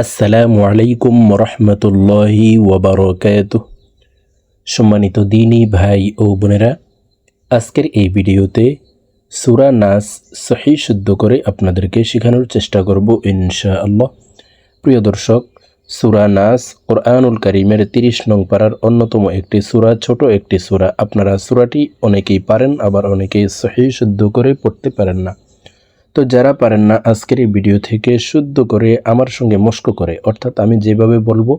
আসসালামু আলাইকুম রহমতুল্লাহি ওবরকাত সম্মানিত দিনী ভাই ও বোনেরা, আজকের এই ভিডিওতে সুরা নাস সহি শুদ্ধ করে আপনাদেরকে শেখানোর চেষ্টা করব ইনশা আল্লাহ প্রিয় দর্শক, সুরা নাস কোরআনুল করিমের তিরিশ নং পাড়ার অন্যতম একটি সুরা, ছোট একটি সুরা। আপনারা সুরাটি অনেকেই পারেন, আবার অনেকেই সহি শুদ্ধ করে পড়তে পারেন না। তো যারা পারেন না আজকের এই ভিডিও থেকে শুদ্ধ করে আমার সঙ্গে মস্ক করে অর্থাৎ আমি যেভাবে বলবো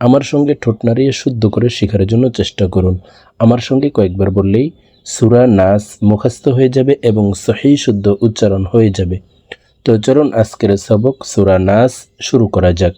আমার সঙ্গে ঠোঁট নাড়িয়ে শুদ্ধ করে শেখার জন্য চেষ্টা করুন আমার সঙ্গে কয়েকবার বললেই সুরা নাস মুখস্থ হয়ে যাবে এবং সহি শুদ্ধ উচ্চারণ হয়ে যাবে তো চলুন আজকের সবক সুরা নাস শুরু করা যাক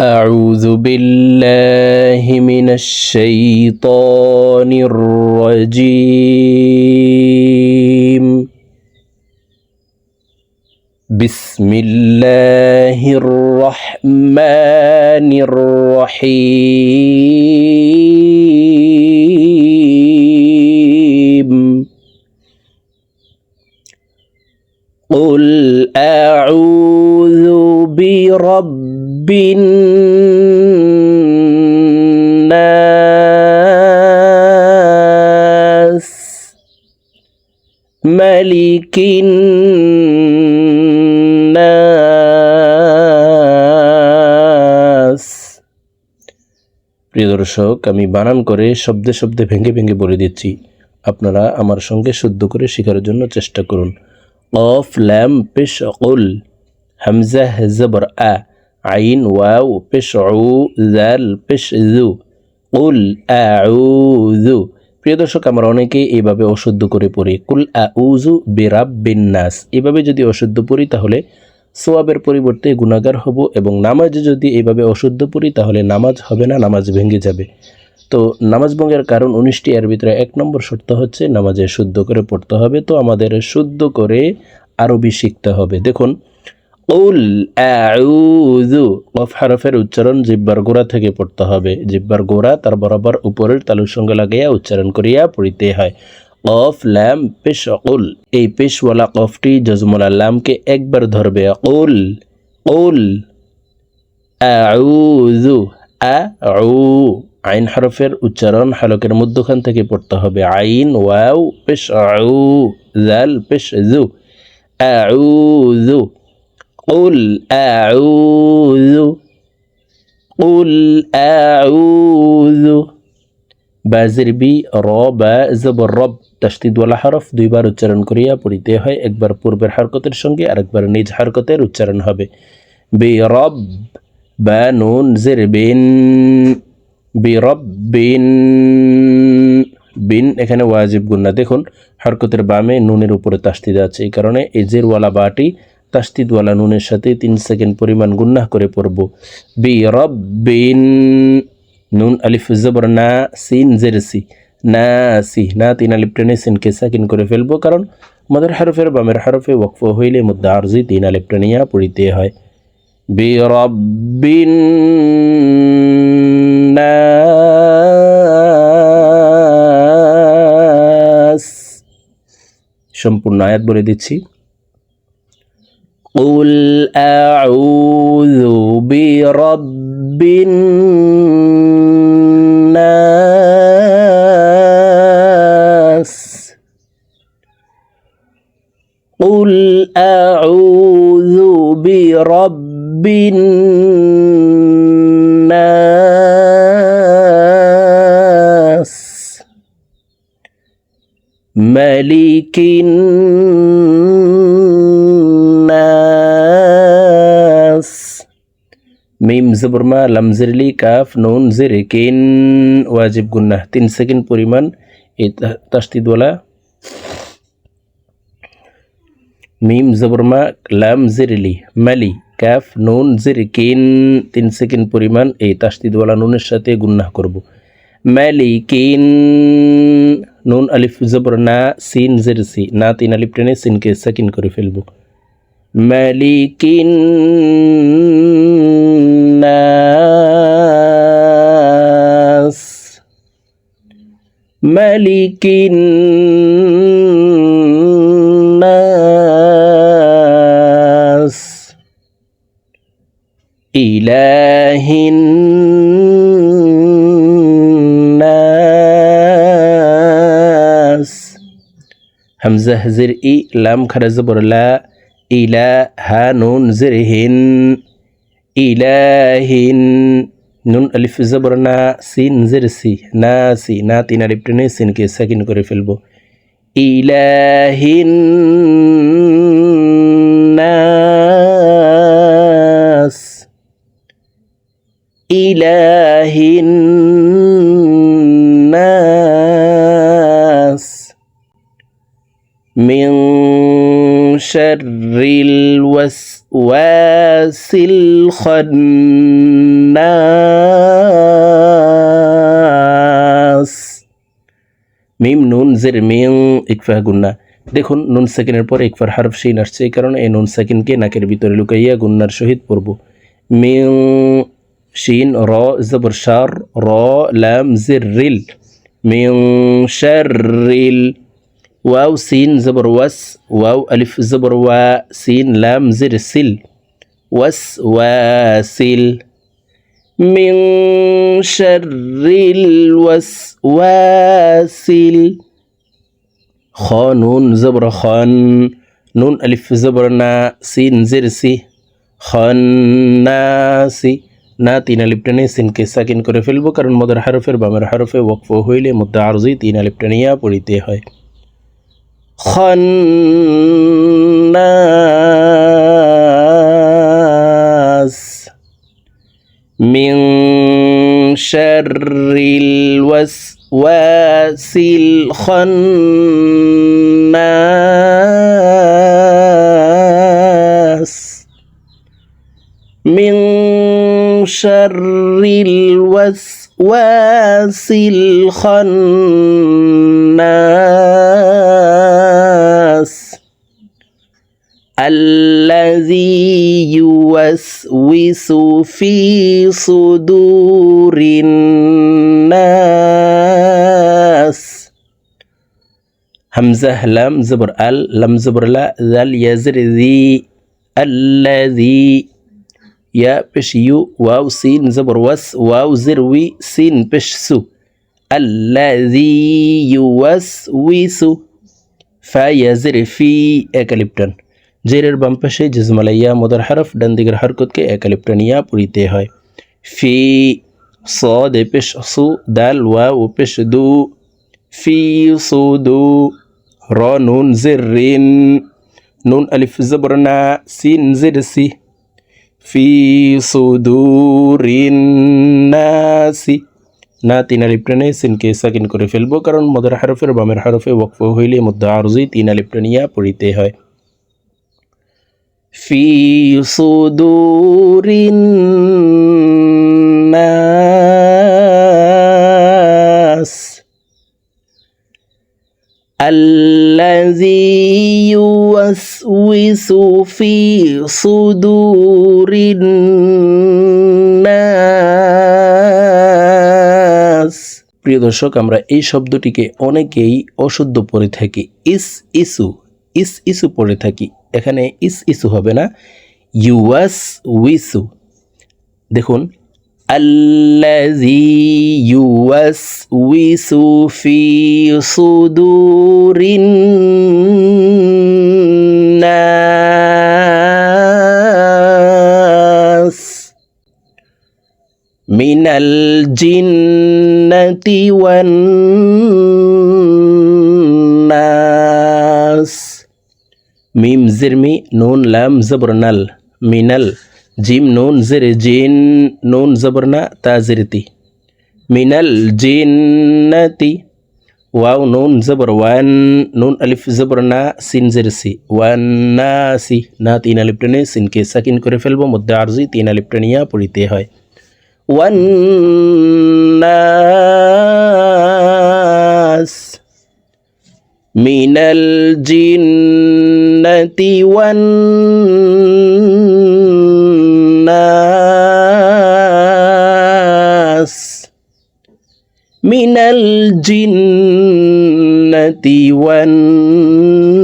أعوذ بالله من الشيطان الرجيم بسم الله الرحمن الرحيم. قل أعوذ برب الناس. ملك الناس. প্রিয় দর্শক, আমি বানান করে শব্দে শব্দে ভেঙে ভেঙে বলে দিচ্ছি। আপনারা আমার সঙ্গে শুদ্ধ করে শেখার জন্য চেষ্টা করুন। অফ ল্যাম পেশ অকুল হামজা জবর আ, আইন ওয়াও পেশ উ জাল পেশ জু উল আউযু। প্রিয় দর্শক, আমরা অনেকেই এইভাবে অশুদ্ধ করে পড়ি। কুল আউযু বেরাব বিন্নাস এভাবে যদি অশুদ্ধ পড়ি তাহলে সোয়াবের পরিবর্তে গুণাগার হব এবং নামাজে যদি এইভাবে অশুদ্ধ পড়ি, তাহলে নামাজ হবে না, নামাজ ভেঙে যাবে। তো নামাজ ভঙ্গের কারণ উনিশটি, এর ভিতরে এক নম্বর শর্ত হচ্ছে নামাজে শুদ্ধ করে পড়তে হবে। তো আমাদের শুদ্ধ করে আরবি শিখতে হবে। দেখুন, উল আউযু কফ হরফের উচ্চারণ জিব্বার গোড়া থেকে পড়তে হবে। জিব্বার গোড়া তার বরাবর উপরের তালুর সঙ্গে লাগাইয়া উচ্চারণ করিয়া পড়িতে হয়। কফ ল্যাম পেশ অকুল এই পেশওয়ালা কফটি জজমুল আল্লামকে একবার ধরবে। অকুল উল। আউ। আইন হরফের উচ্চারণ হালকের মধ্যখান থেকে পড়তে হবে। আইন ওয়াউ পেশ, আউ। জাল, পেশ, জু। আউজু উল আউজু উল বাজের বি, র, বা জবর রব তাস্তিদ ওয়ালা হরফ দুইবার উচ্চারণ করিয়া পড়িতে হয়। একবার পূর্বের হরকতের সঙ্গে আরেকবার নিজ হরকতের উচ্চারণ হবে। বি, রব, বা, নুন, জের, বিন, বি, রব, বিন বিন, এখানে ওয়াজিব গুন্না দেখুন, হরকতের বামে নুনের উপরে তাস্তিদ আছে। এই কারণে এই জেরওয়ালা বাটি তাস্তিদওয়ালা নুনের সাথে তিন সেকেন্ড পরিমাণ গুন্না করে পড়ব। বি রব্বিন নুন আলিফ জবর না সিন জেরসি না সি না তিন আলিফ টেনে সিনকে সাকিন করে ফেলবো কারণ মদের হরফের বামের হরফে ওয়কফ হইলে মধ্যে আরজি তিন আলিফ টেনিয়া পড়িতে হয় বি রব্বিন সম্পূর্ণ আয়াত বলে দিচ্ছি قل أعوذ برب الناس قل أعوذ برب الناس ملك الناس মিম জবরমা লামজিরলি কাফ নুন জির কিন ওয়াজিব গুন্নাহ তিন সেকেন্ড পরিমাণ এই তাস্তিদওয়ালা মিম জবরমা লাম জিরলি মালি কাফ নুন জির কিন তিন সেকেন্ড পরিমাণ এই তাস্তিদওয়ালা নুনের সাথে গুন্নাহ করব মালিকিন নুন আলিফ জবর না সিন জির সি না তিন আলিফ টেনে সিনকে সেকেন্ড করে ফেলব মালিকিন মালিকিন إله الناس همزة زر إي لام خرز برلا إلى هانون زرهن إلهن নুন আলিফ জবর না সিন জের সি না সি না তিন আলিফ টেনে সিনকে সেকেন্ড করে ফেলবো ইলাহিন ইলাহিন নাস من شر الوسواس الخناس মিম নুন জের মিং ইকফা গুন্না দেখুন নুন সেকেন্ডের পর ইকফার হারফ শিন আসছে এই কারণে এই নুন সেকেন্ডকে নাকের ভিতরে লুকাইয়া গুন্নার সহিত পড়ব মিং শিন র জবর শার র লাম জির রিল মিং শার রিল ওয়াও সিন জবর ওয়াস ওয়াও আলিফ জবর ওয়া সিন লাম জির সিল ওয়াস ওয়াসিল من شر الوسواس خ نون زبر خان নুন আলিফ জবর না সিন জের সি খন্নাসি না, তিন আলিপটানে সিনকে সাকিন করে ফেলব, কারণ মদার হারফের বামের হারফে ওয়াকফ হইলে মধ্যে আরজি তিন আলিপটানিয়া পড়িতে হয়। খন্নাস মিং শারিল ওয়াস, ওয়াসিল খন্নাস شر الوسواس الخناس الذي يوسوس في صدور الناس. همزة لام زبر أل لم زبر لا ذل يزر ذي الذي يا بش يو واو سين زبر وس واو زروي سين بش سو الذي يوسوس فيزر في اكليبتن জেরের বাম পাশে জিজমালাইয়া মদার হারফ ডান দিকের হরকতকে একালিপ্টানিয়া পড়িতে হয় ফি صاد পেশ সু দাল ওয়া ও পেশ দু ফি সু দু র নুন জিরিন নুন আলিফ জবরনা সিন জির সি ফি সুদুরিন্নাসি না, তিন আলিপটা নিয়ে সিনকে সাকিন করে ফেলব, কারণ মদার হারফের বামের হারফে ওয়াকফ হইলে মধ্য আরজি তিন আলিপটা পড়িতে হয়। ফি সুদুরিন في صدور الناس প্রিয় দর্শক আমরা এই শব্দটিকে অনেকেই অশুদ্ধ পড়ে থাকি ইস ইসু ইস ইসু পড়ে থাকি এখানে ইস ইসু হবে না ইউয়াস উইসু দেখুন الذي يوسوس في صدور الناس মিনাল জিন্নাতি ওয়ান নাস মিম জিরমি নুন লাম জবরনাল মিনাল জিম নুন জির জিন নুন জবরনা তাজিরতি মিনাল জিন্নাতি ওয়াও নুন জবর ওয়ান নুন আলিফ জবর না সিন জের সি ওয়ান না সি না তিন আলিপটনে সিনকে সাকিন করে ফেলব মধ্যে আরজি তিন আলিপটনিয়া পড়িতে হয় والناس من الجنة والناس من الجنة والناس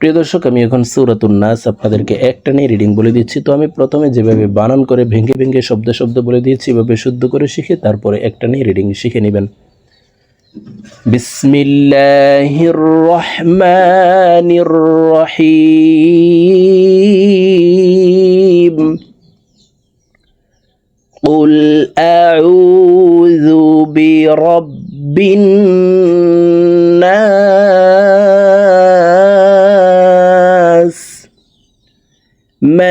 প্রিয় দর্শক আমি এখন সুরাতুন নাস আপনাদেরকে একটা নিয়ে রিডিং বলে দিচ্ছি তো আমি প্রথমে যেভাবে বানান করে ভেঙে ভেঙে শব্দ শব্দ বলে দিয়েছি এভাবে শুদ্ধ করে শিখে তারপরে একটা নিয়ে রিডিং শিখে নেবেন বিসমিল্লাহির রহমানির রহিম قل أعوذ برب